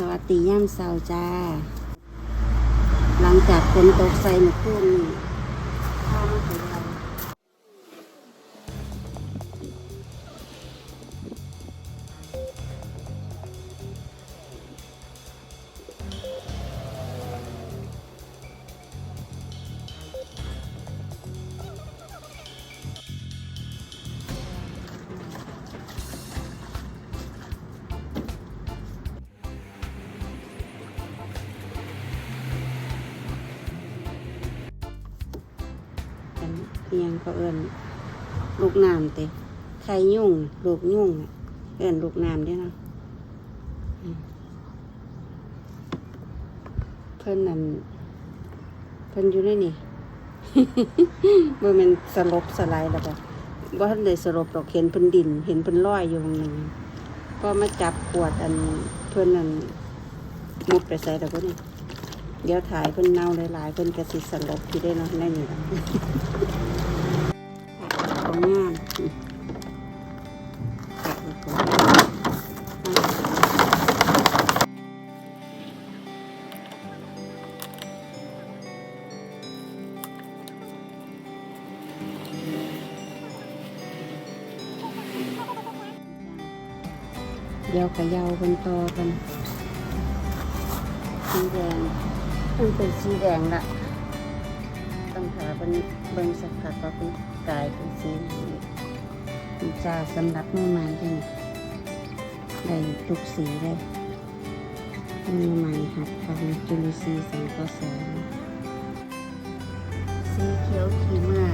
สวัสดีย่ำเสาจ้า หลังจากฝนตกใส่เมื่อคืนนี้ข้าวมาถึง เรากันเพียงเขาเอินลูกน้ำเตะไข่ยุ่ง ลูกยุ่ง เอินลูกน้ำด้อเนาะเพิ่นนั่นเพิ่นอยู่ในนี่บ่แม่นสลบสลายแล้วบ่บ่ทันได้สลบดอกเห็นเพิ่นดิน เห็นเพิ่นลอยอยู่ตรงนึงก็มาจับปวดอันเพิ่นนั่นมุดไปใส่แล้วก็นี่ เดี๋ยวถ่ายเพิ่นเน่าหลายๆเพิ่นกระสิสลบที่ได้เนาะได้นี่ล่ะของงามเดี๋ยวขยาวกันต่อกันสีแดง มันเป็นสีแดงละต้องหาเป็นเบิ้งสักกัดว่าเป็นกายเป็นสีนี้มันจะสำหรับมือใหม่จังได้ทุกสีเลยมือใหม่หัดทำจุลินทรีย์สังเคราะห์แสงสีเขียวขีมา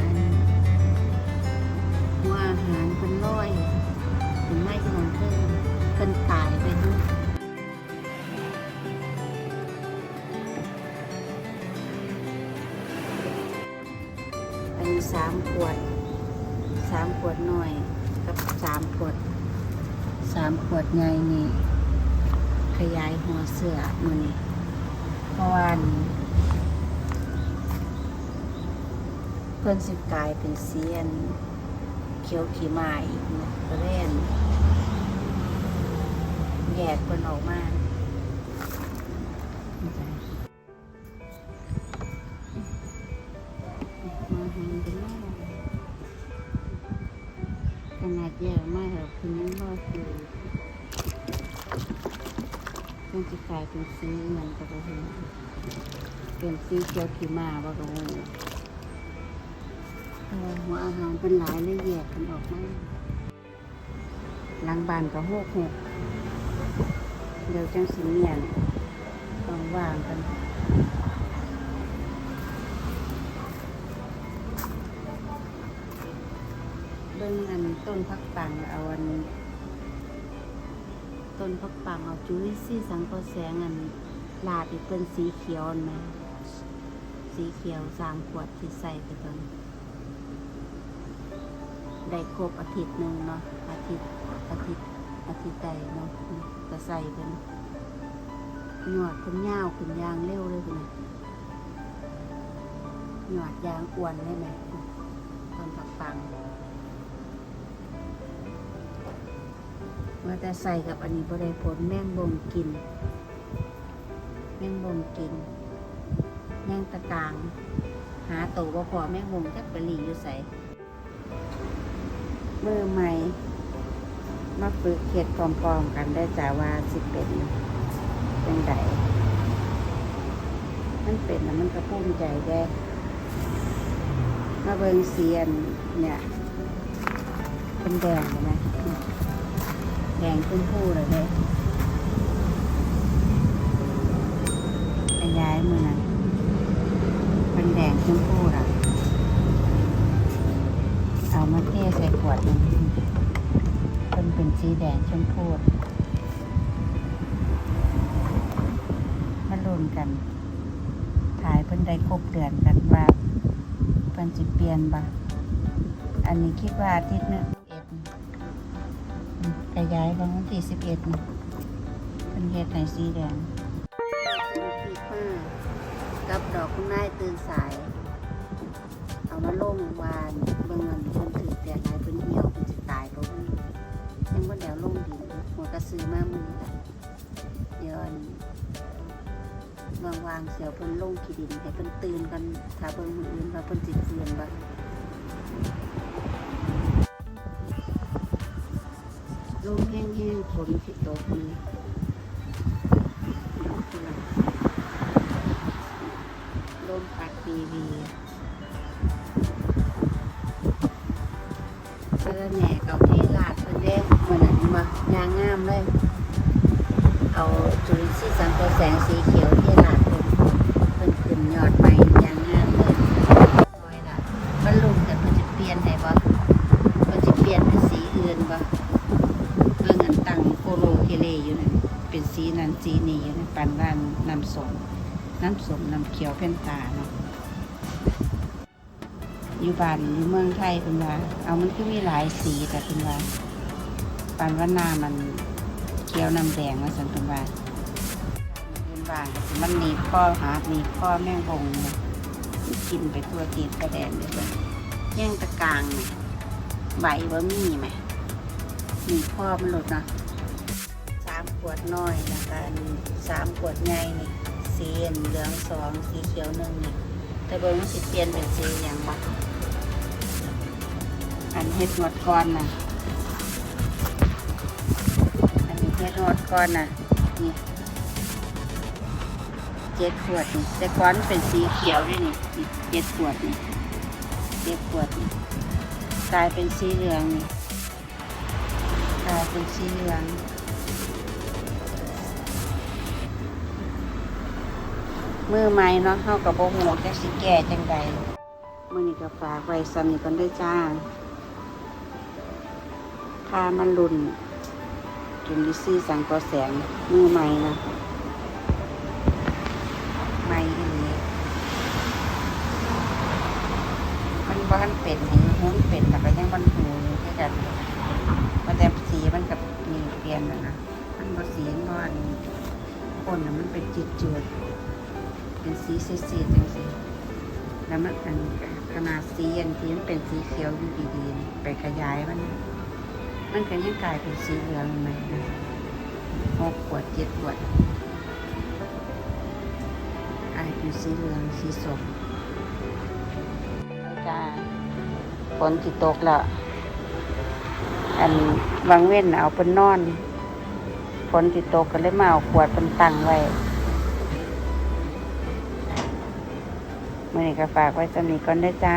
หัวอาหารเป็นร้อยเป็นไม้ที่มันเพิ่มเป็นตายไปด้ว สามขวดสามขวดหน่อยกับสามขวดสามขวดใหญ่นี่ขยายหัวเสือมือนี่เพราะว่านี่เพื่อนสิกลายเป็นเสียนเขียวขีมาอีกนะก็เล่นแยกคนออกมานี่จ้ะมา มันจะกลายเป็นสีเหมือนกับเห็นเป็นสีเขียวขีมาว่ากระโหูหัวอาหารเป็นหลายละเอียดกันออกมาหลังบานก็หกหกเดี๋ยวจังสีเมียนต้องวางกันเบิ่งอันต้นพักปังเอาอัน ต้นพักปังเอาจุลินทรีย์สังเคราะห์แสงอันลาดอีกเป็นสีเขียวนไหมสีเขียวสามขวดที่ใส่ไปตอนได้ครบอาทิตย์หนึ่งเนาะอาทิตย์อาทิตย์อาทิตย์ใดเนาะก็ใส่เป็นหยอดขึ้นยาวขึ้นยางเร็วเลยคุณหยอดยางอ้วนได้ไหมต้นพักปัง ว่าแต่ใส่กับอันนี้บ่ได้ผลแมงบงกิน แมงบงกิน แมงตะกาง หาตัวบ่พอแมงบงจักไปหลีอยู่ใส่เมื่อใหม่มาฝึกเห็ดพร้อมๆกันได้จ่าว่าสิเป็นเป็นไดมันเป็นแล้วมันก็ภูมิใจแด้มาเบิงเสียนเนี่ยเป็นแดงเห็นไหมแดงชมพูเลยเด้ไอ้ย้ายมือนั้นเป็นแดงชมพูล่ะเอามาเทใส่ขวดหนึงเป็นเป็นสีแดงชมพูมาลุ้นกันถ่ายเพิ่นได้ครบเดือนกันว่าเพิ่นสิเปลี่ยนบ่อันนี้คิดว่าอาทิตย์หนึง ยายของวันที่สิบเอ็ดเป็นเฮ็ดไห้สีแดงกับดอกคุณนายตื่นสาย เอามาลงวานเบิ่งเงินเพิ่นถือแต่ไหนเพิ่นเหี่ยวเพิ่นสิตายบ่เพิ่นยังบ่แล้วลงดินหัวกระซื้อมามือละเดี๋ยวอันเมืองวางเสียวเพิ่นลงขี้ดินให้เพิ่นตื่นกันถ้าเบิ่งมื้ออื่นว่าเพิ่นสิฟื้นบ่ ลมแห้งๆฝนสิตกนี่ดอกกุหลาบลมพัดวีวีสะระแหน่เก่าที่ลาดเพิ่นเด้มื้อนั้นมายางงามเลย เอาจุลินทรีย์สังเคราะห์แสงสีเขียวที่หลาดเพิ่นเพิ่นขึ้นยอดใหม่อย่างงามเลยลอยละมันลุ่มแต่เพิ่นจะเปลี่ยนได้บ่เพิ่นจะเปลี่ยนเป็นสีอื่นบ่เบิ่งอันตั้งโคโลเคเลอยู่นั่น เป็นสีนั้นสีนี้อยู่นั่นปานว่าน้ำส้มน้ำส้มน้ำเขียวเพ่นตาเนาะอยู่บ้านอยู่เมืองไทยเพิ่นว่า เอามันคือมีหลายสีแต่เพิ่นว่าปานว่าน้ามันเคี้ยวน้ำแดงมาสันเป็นว่าเป็นว่ามันหนีบข้อหาหนีบข้อแม่งงเลยกินไปตัวตีดกระแดนเลยเว้ยแย่งตะกางไหมใบว่ามีไหมหนีบข้อมันหลุดนะสาม ขวดน้อยแล้วกันสามขวดใหญ่นี่สีเหลืองสองสีเขียวหนึ่งนี่แต่เบอร์มันสิเปลี่ยนเป็นสีอย่างบักอันเฮ็ดหนวดก้อนน่ะอันนี้เฮ็ดฮอดก้อนน่ะนี่เจ็ดขวดนี่แต่ก้อนเป็นสีเขียวด้วยนี่นี่เจ็ดขวดนี่เจ็ดขวดนี่กลายเป็นสีเหลืองนี่กลายเป็นสีเหลือง มือใหม่เนาะเฮากับโบหูจักสิแก่จังใดมื้อนี้ก็ฝากไว้ซ้ำนี่ก่อนด้วยจ้าพามันลุนจุลินทรีย์สังเคราะห์แสงมือใหม่นะใหม่อีหลีมันบ้านเป็นเห็นหุ้นเป็นแต่ก็ยังมันหูอยู่แค่กันมันแต่สีมันกับมีเปลี่ยนแล้วนะมันบ่สีมันอนคนน่ะมันเป็นจืดจืด เป็นสีซีดๆจังสีแล้วมันอันขนาดสีอันที่มันเป็นสีเขียวอยู่ดีๆไปขยายมัน มันก็ยังกลายเป็นสีเหลืองอยู่ไหมนะหกขวดเจ็ดขวดกลายเป็นสีเหลืองสีส้มจ้าฝนที่ตกแล้ว อันวางเว้นเอาเป็นนอนฝนที่ตกก็เลยมาเอาขวดเป็นตังไว้ มื่อนี้ก็ฝากไว้สำนีก่อนได้จ้า